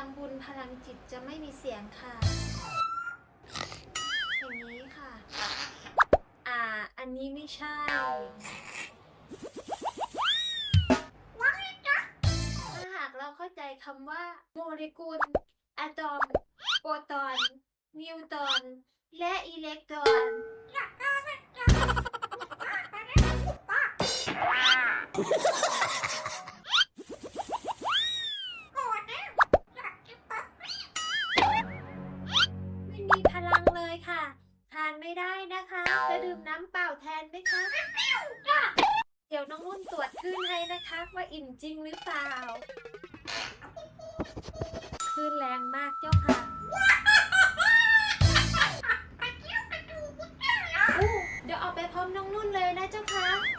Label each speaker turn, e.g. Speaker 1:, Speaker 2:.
Speaker 1: ังบุญพลังจิตจะไม่มีเสียงค่ะ อย่างนี้ค่ะ อ่า อันนี้ไม่ใช่ถ้าหากเราเข้าใจคำว่าโมเลกุลอะตอม โปรตอน นิวตอน และอิเล็กตรอน ม่มีพลังเลยค่ะ ทานไม่ได้นะคะ จะดื่มน้ำเปล่าแทนไหมคะ เดี๋ยวน้องนุ่นตรวจขึ้นให้นะคะ ว่าอิ่มจริงหรือเปล่าคลื่นแรงมากเจ้าค่ะอู้เดี๋ยวออกไปพร้อมน้องนุ่นเลยนะเจ้าค่ะ